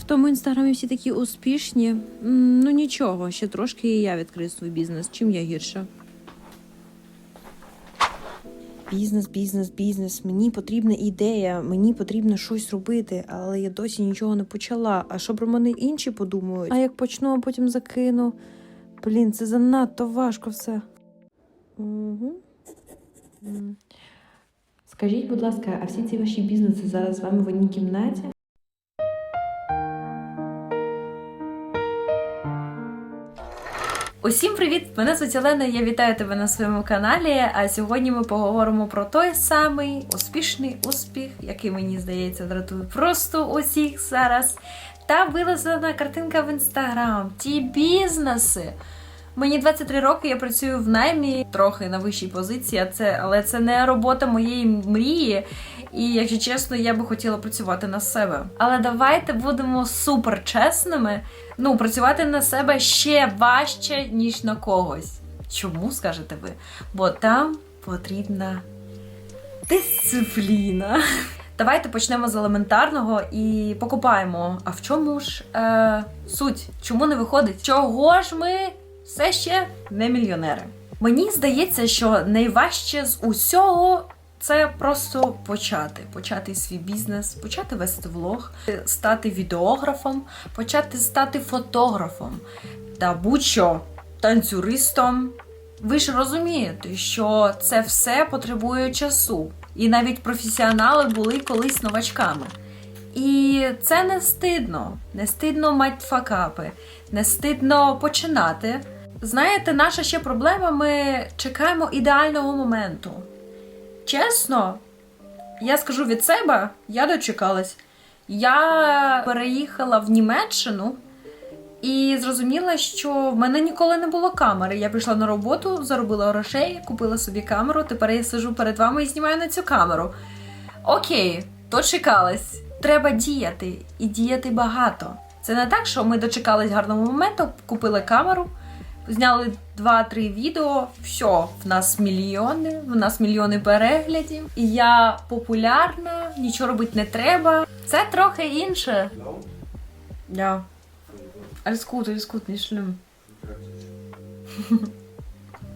в тому інстаграмі всі такі успішні. Ну нічого, ще трошки і я відкрию свій бізнес. Чим я гірша? Бізнес, бізнес, бізнес. Мені потрібна ідея, мені потрібно щось робити, але я досі нічого не почала. А що про мене інші подумають? А як почну, а потім закину. Блін, це занадто важко все. Угу. Скажіть, будь ласка, а всі ці ваші бізнеси зараз з вами в одній кімнаті? Усім привіт! Мене звуть Олена, я вітаю тебе на своєму каналі. А сьогодні ми поговоримо про той самий успішний успіх, який мені здається дратує просто усіх зараз. Та вилазена картинка в інстаграм. Ті бізнеси. Мені 23 роки, я працюю в наймі трохи на вищій позиції, це, але це не робота моєї мрії. І якщо чесно, я би хотіла працювати на себе. Але давайте будемо супер чесними. Ну, працювати на себе ще важче, ніж на когось. Чому скажете ви? Бо там потрібна дисципліна. Давайте почнемо з елементарного і покупаємо. А в чому ж е, суть? Чому не виходить? Чого ж ми все ще не мільйонери? Мені здається, що найважче з усього це просто почати. Почати свій бізнес, почати вести влог, стати відеографом, почати стати фотографом та будь-що танцюристом. Ви ж розумієте, що це все потребує часу. І навіть професіонали були колись новачками. І це не стидно. Не стидно мати факапи, не стидно починати. Знаєте, наша ще проблема, ми чекаємо ідеального моменту. Чесно, я скажу від себе, я дочекалась. Я переїхала в Німеччину і зрозуміла, що в мене ніколи не було камери. Я прийшла на роботу, заробила грошей, купила собі камеру. Тепер я сижу перед вами і знімаю на цю камеру. Окей, дочекалась. Треба діяти і діяти багато. Це не так, що ми дочекались гарного моменту, купили камеру, зняли 2-3 відео, все, в нас мільйони, в нас мільйони переглядів. І я популярна, нічого робити не треба. Це трохи інше. Gut, alles gut, nicht schlimm.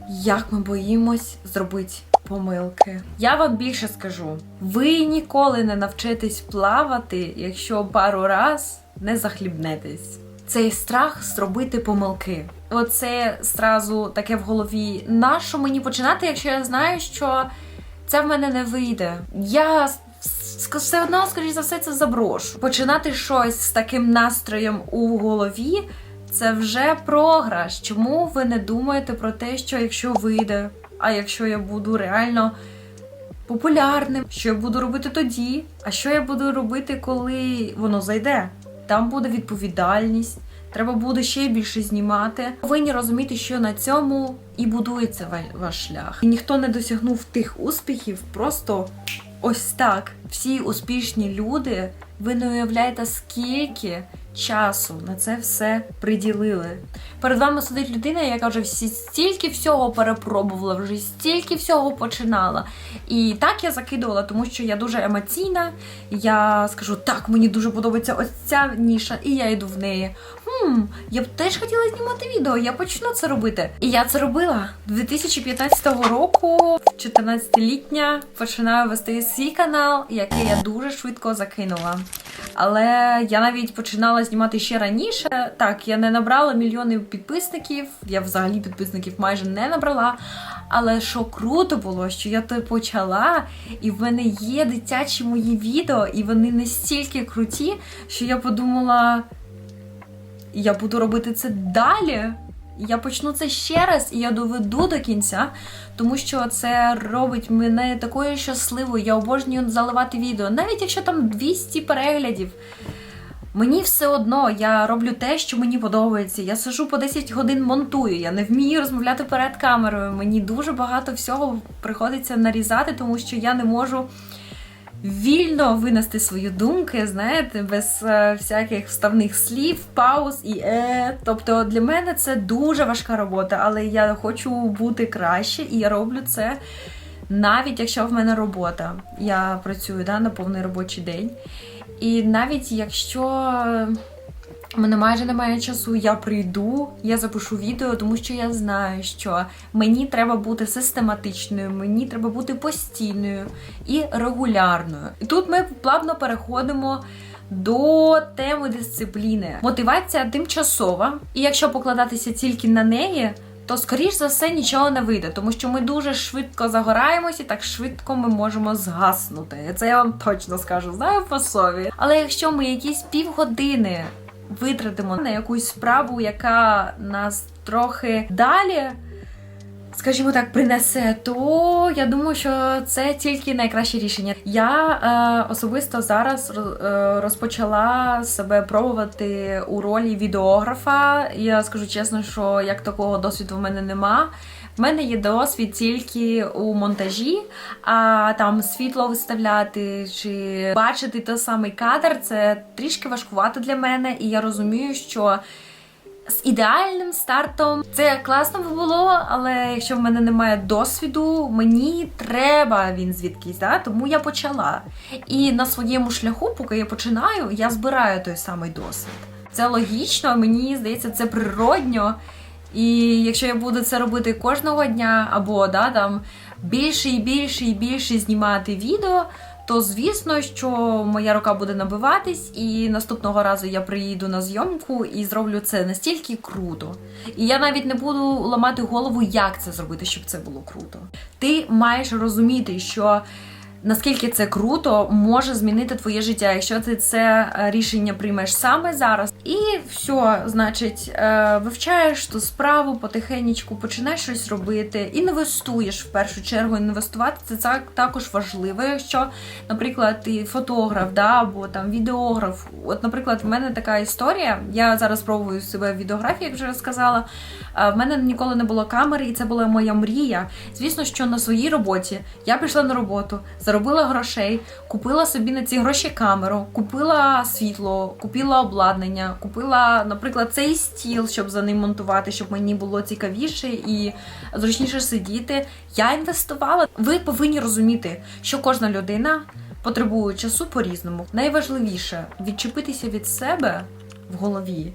Як ми боїмось зробити помилки. Я вам більше скажу: ви ніколи не навчитесь плавати, якщо пару раз не захлібнетесь. Цей страх зробити помилки. Оце зразу таке в голові. Нащо мені починати, якщо я знаю, що це в мене не вийде? Я все одно, скоріш за все, це заброшу. Починати щось з таким настроєм у голові. Це вже програш. Чому ви не думаєте про те, що якщо вийде, а якщо я буду реально популярним, що я буду робити тоді? А що я буду робити, коли воно зайде? Там буде відповідальність, треба буде ще більше знімати. Повинні розуміти, що на цьому і будується ваш шлях. І ніхто не досягнув тих успіхів просто ось так. Всі успішні люди, ви не уявляєте, скільки часу на це все приділили. Перед вами сидить людина, яка вже всі стільки всього перепробувала, вже стільки всього починала. І так я закидувала, тому що я дуже емоційна. Я скажу, так, мені дуже подобається ось ця ніша, і я йду в неї. Хм, я б теж хотіла знімати відео, я почну це робити. І я це робила 2015 року, 14-літня, починаю вести свій канал, який я дуже швидко закинула. Але я навіть починала знімати ще раніше. Так, я не набрала мільйони підписників, я взагалі підписників майже не набрала. Але що круто було, що я то почала, і в мене є дитячі мої відео, і вони настільки круті, що я подумала, я буду робити це далі. Я почну це ще раз, і я доведу до кінця, тому що це робить мене такою щасливою. Я обожнюю заливати відео, навіть якщо там 200 переглядів. Мені все одно, я роблю те, що мені подобається. Я сижу по 10 годин монтую. Я не вмію розмовляти перед камерою. Мені дуже багато всього приходиться нарізати, тому що я не можу вільно винести свої думки, знаєте, без е, всяких вставних слів, пауз і е. Тобто для мене це дуже важка робота, але я хочу бути краще, і я роблю це навіть якщо в мене робота. Я працюю да, на повний робочий день. І навіть якщо в мене майже немає часу, я прийду, я запишу відео, тому що я знаю, що мені треба бути систематичною, мені треба бути постійною і регулярною. І тут ми плавно переходимо. До теми дисципліни. Мотивація тимчасова, і якщо покладатися тільки на неї, то скоріш за все нічого не вийде, тому що ми дуже швидко загораємося, і так швидко ми можемо згаснути. Це я вам точно скажу, знаю по сові. Але якщо ми якісь півгодини витратимо на якусь справу, яка нас трохи далі. Скажімо так, принесе, то я думаю, що це тільки найкраще рішення. Я е, особисто зараз е, розпочала себе пробувати у ролі відеографа. Я скажу чесно, що як такого досвіду в мене нема. В мене є досвід тільки у монтажі, а там світло виставляти чи бачити той самий кадр це трішки важкувато для мене, і я розумію, що з ідеальним стартом це класно би було, але якщо в мене немає досвіду, мені треба він звідкись, да? тому я почала. І на своєму шляху, поки я починаю, я збираю той самий досвід. Це логічно, мені здається, це природньо. І якщо я буду це робити кожного дня, або да, там більше і більше і більше знімати відео, то звісно, що моя рука буде набиватись, і наступного разу я приїду на зйомку і зроблю це настільки круто. І я навіть не буду ламати голову, як це зробити, щоб це було круто. Ти маєш розуміти, що. Наскільки це круто може змінити твоє життя, якщо ти це е, рішення приймеш саме зараз, і все, значить, е, вивчаєш ту справу потихенечку, починаєш щось робити, інвестуєш в першу чергу. Інвестувати це так- також важливо. Якщо, наприклад, ти фотограф, да, або там відеограф. От, наприклад, в мене така історія. Я зараз пробую себе в відеографії, як вже сказала. Е, В мене ніколи не було камери, і це була моя мрія. Звісно, що на своїй роботі я пішла на роботу, заробила грошей, купила собі на ці гроші камеру, купила світло, купила обладнання, купила, наприклад, цей стіл, щоб за ним монтувати, щоб мені було цікавіше і зручніше сидіти. Я інвестувала. Ви повинні розуміти, що кожна людина потребує часу по-різному. Найважливіше відчепитися від себе в голові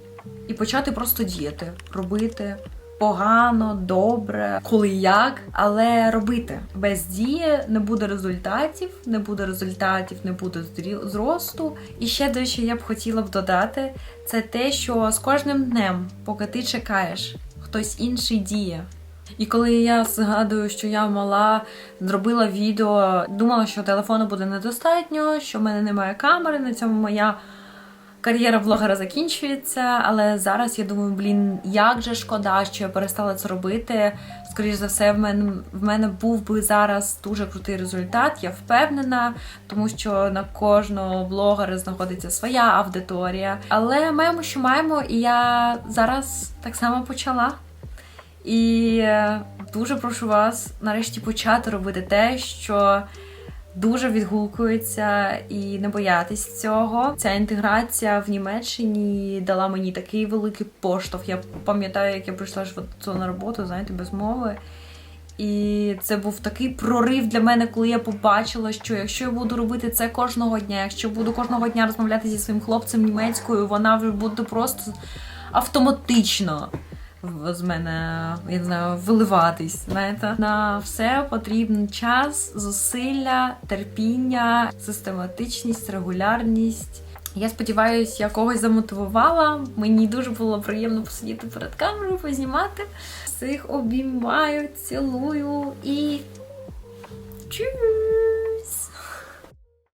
і почати просто діяти, робити погано, добре, коли як, але робити. Без дії не буде результатів, не буде результатів, не буде зросту. І ще до що я б хотіла б додати, це те, що з кожним днем, поки ти чекаєш, хтось інший діє. І коли я згадую, що я мала, зробила відео, думала, що телефону буде недостатньо, що в мене немає камери, на цьому моя кар'єра блогера закінчується. Але зараз я думаю, блін, як же шкода, що я перестала це робити. Скоріше за все, в мене в мене був би зараз дуже крутий результат. Я впевнена, тому що на кожного блогера знаходиться своя аудиторія. Але маємо, що маємо, і я зараз так само почала. І е, дуже прошу вас нарешті почати робити те, що дуже відгукується, і не боятись цього. Ця інтеграція в Німеччині дала мені такий великий поштовх. Я пам'ятаю, як я прийшла от на роботу, знаєте, без мови. І це був такий прорив для мене, коли я побачила, що якщо я буду робити це кожного дня, якщо буду кожного дня розмовляти зі своїм хлопцем німецькою, вона буде просто автоматично з мене, я не знаю, виливатись. Знаєте, на все потрібен час, зусилля, терпіння, систематичність, регулярність. Я сподіваюся, я когось замотивувала. Мені дуже було приємно посидіти перед камерою, познімати. Всіх обіймаю, цілую і чую.